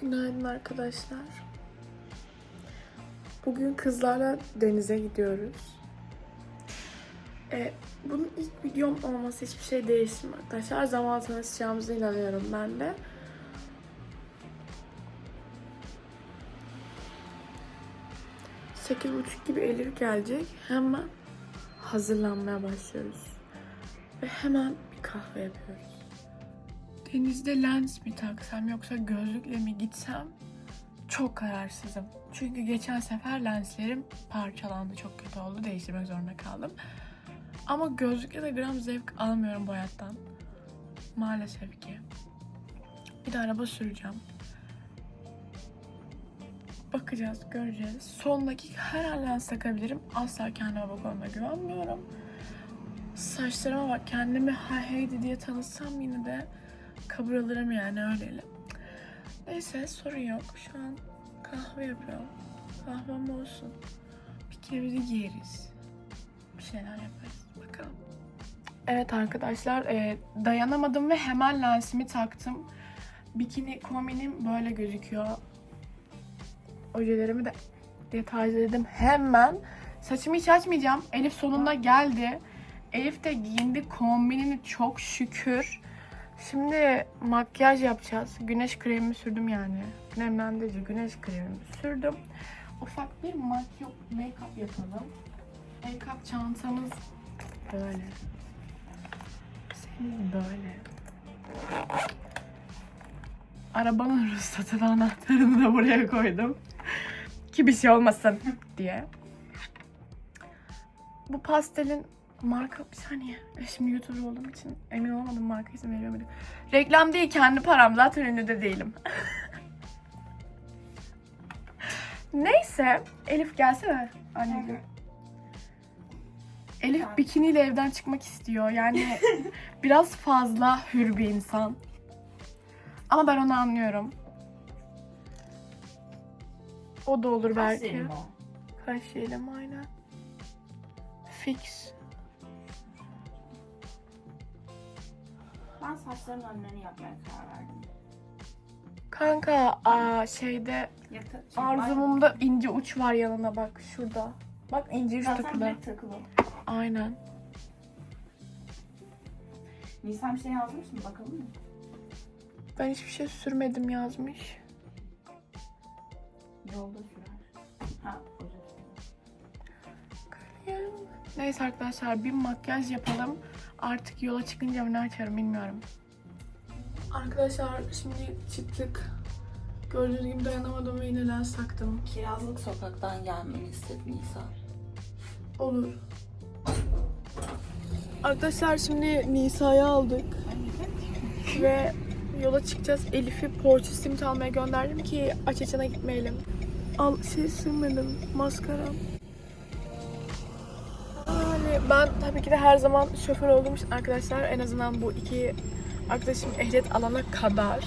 Günaydın arkadaşlar. Bugün kızlarla denize gidiyoruz. Ee, bunun ilk videom olması hiçbir şey değiştirmiyor arkadaşlar. Zaman tanışacağımıza inanıyorum ben de. Sekiz buçuk gibi Elif gelecek. Hemen hazırlanmaya başlıyoruz. Ve hemen bir kahve yapıyoruz. Denizde lens mi taksam yoksa gözlükle mi gitsem çok kararsızım. Çünkü geçen sefer lenslerim parçalandı. Çok kötü oldu. Değiştirmek zorunda kaldım. Ama gözlükle de gram zevk almıyorum bu hayattan. Maalesef ki. Bir de araba süreceğim. Bakacağız, göreceğiz. Son dakika her an lens takabilirim. Asla kendime bu konuda güvenmiyorum. Saçlarıma bak kendimi Heidi diye tanıtsam yine de kabul alırım yani öyleli. Neyse sorun yok. Şu an kahve yapıyorum. Kahvem olsun. Bikinimizi giyeriz. Bir şeyler yaparız. Bakalım. Evet arkadaşlar e, dayanamadım ve hemen lensimi taktım. Bikini kombinim böyle gözüküyor. Ojelerimi de detayladım hemen. Saçımı hiç açmayacağım. Elif sonunda geldi. Elif de giyindi kombinini çok şükür. Şimdi makyaj yapacağız. Güneş kremimi sürdüm yani. Nemlendirici güneş kremimi sürdüm. Ufak bir makyaj make-up yapalım. Make-up çantamız böyle. Senin böyle. Arabanın ruhsatı ve anahtarını da buraya koydum. Ki bir şey olmasın diye. Bu pastelin marka bir saniye. E, Şimdi YouTuber olduğum için emin olamadım marka isim veriyor muydu? Reklam değil kendi param. Zaten ünlü de değilim. Neyse. Elif gelsene anneciğim. Elif bikiniyle evden çıkmak istiyor. Yani biraz fazla hür bir insan. Ama ben onu anlıyorum. O da olur belki. Mı aynen. Fix. Ben saçlarımın önlerini yapmaya karar verdim. Kanka aa, şeyde Yata, şey, Arzumumda ince uç var yanına bak şurada. Bak ince uç Zaten takılı. direkt takılı. Aynen. Nisan bir şey yazmış mı? Bakalım mı? Ben hiçbir şey sürmedim yazmış. Yolda sürer. Ha. Neyse arkadaşlar bir makyaj yapalım. Artık yola çıkınca mı ne açarım bilmiyorum. Arkadaşlar şimdi çıktık. Gördüğünüz gibi dayanamadım ve yine lens taktım. Kirazlık sokaktan gelmeni istedi Nisan. Olur. Arkadaşlar şimdi Nisa'yı aldık. Ve yola çıkacağız. Elif'i Porsche simit almaya gönderdim ki aç açana gitmeyelim. Al şey sürmedim. Maskaram. Yani ben tabii ki de her zaman şoför olduğum için arkadaşlar en azından bu iki arkadaşım ehliyet alana kadar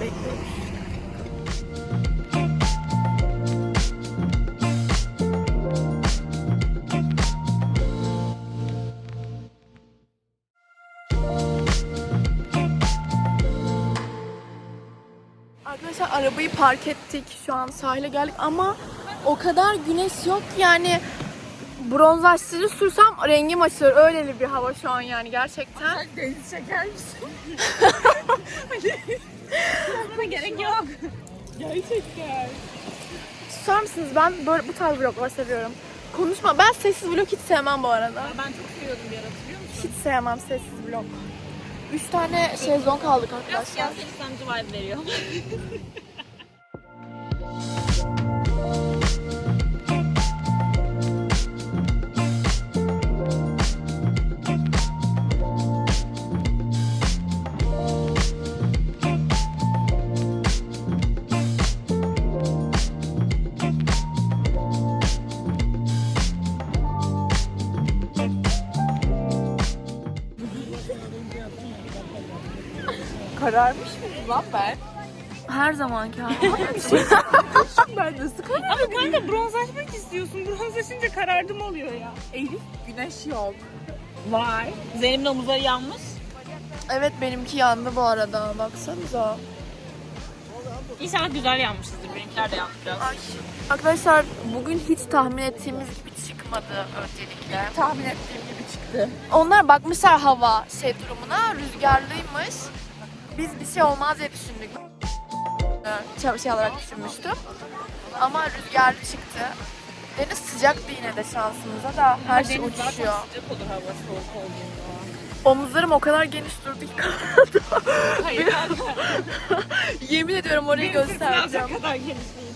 bekliyoruz. Arkadaşlar arabayı park ettik. Şu an sahile geldik ama o kadar güneş yok yani bronzlaştırıcı sürsem rengim açılır. Öyleli bir hava şu an yani gerçekten. Deniz çeker misin? Buna gerek yok. Gerçekten. Susar mısınız? Ben böyle bu tarz vlogları seviyorum. Konuşma. Ben sessiz vlog hiç sevmem bu arada. Ben çok seviyordum bir ara hatırlıyor musun? Hiç sevmem sessiz vlog. Üç tane şezlong aldık Biraz arkadaşlar. siyasal İslamcı vibe veriyor. Kararmış mıyız lan ben? Her zamanki halim. ben nasıl karar? Ama kanka bronzlaşmak istiyorsun. Bronzlaşınca karardım oluyor ya. Elif güneş yok. Vay. Zeynep'in omuzları yanmış. Evet benimki yandı bu arada. Baksanıza. İnşallah güzel yanmışızdır. Benimkiler de yanmış biraz. Ay. Arkadaşlar bugün hiç tahmin ettiğimiz gibi çıkmadı öncelikle. Tahmin ettiğim gibi çıktı. Onlar bakmışlar hava şey durumuna rüzgarlıymış. Biz bir şey olmaz diye düşündük. Şey olarak düşünmüştüm. Ama rüzgarlı çıktı. Deniz sıcaktı yine de şansımıza da her şey Deniz zaten uçuşuyor. sıcak olur hava soğuk olduğunda. Omuzlarım o kadar geniş durdu ki Hayır. yemin ediyorum orayı göstereceğim. kadar geniş değil.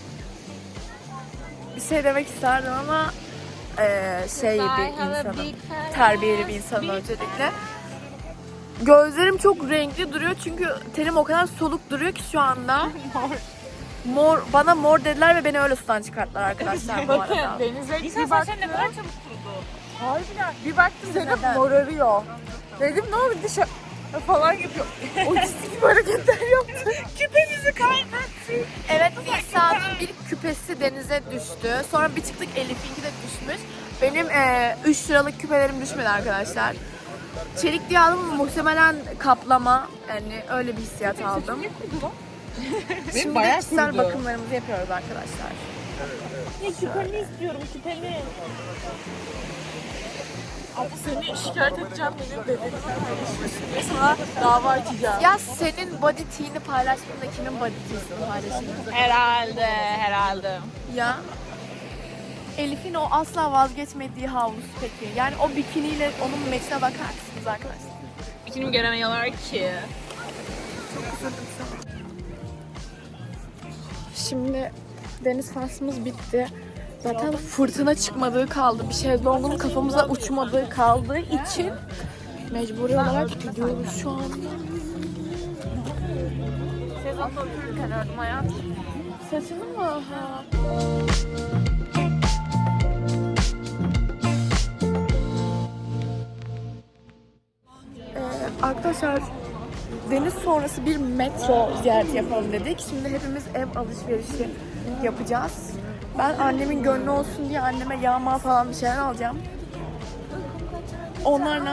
Bir şey demek isterdim ama eee şey bir insanım. Terbiyeli bir insanım öncelikle. Gözlerim çok renkli duruyor çünkü tenim o kadar soluk duruyor ki şu anda. Mor, bana mor dediler ve beni öyle sudan çıkarttılar arkadaşlar bu arada. Denize İnsan bir baktım. saçları ne kadar çabuk kurudu. Harbiden. Bir baktım senin morarıyor. Dedim ne oldu dışarı falan yapıyor. Otistik gibi hareketler yaptı. Küpenizi kaybetti. Evet Nisa'nın bir küpesi denize düştü. Sonra bir çıktık Elif'inki de düşmüş. Benim 3 liralık küpelerim düşmedi arkadaşlar. Çelik diye aldım ama muhtemelen kaplama. Yani öyle bir hissiyat aldım. Şimdi bayağı kişisel kurdu. bakımlarımızı yapıyoruz arkadaşlar. Ya küpemi istiyorum küpemi. Abi seni şikayet edeceğim benim bedenimi paylaşıyorsun diye sana dava açacağım. Ya senin body tea'ni paylaştığında kimin body tea'sini paylaşıyorsun? Herhalde, herhalde. Ya Elif'in o asla vazgeçmediği havlusu peki. Yani o bikiniyle onun match'ine bakar mısınız arkadaşlar? İkinim göremiyorlar ki. Şimdi deniz faslımız bitti. Zaten fırtına çıkmadığı kaldı. Bir şezlongun kafamıza uçmadığı kaldığı için mecburi olarak gidiyoruz şu anda. Sezonda otururken ördüm hayat. Saçını mı? Ha. Arkadaşlar deniz sonrası bir metro ziyareti yapalım dedik. Şimdi hepimiz ev alışverişi yapacağız. Ben annemin gönlü olsun diye anneme yağma falan bir şeyler alacağım. Onlar ne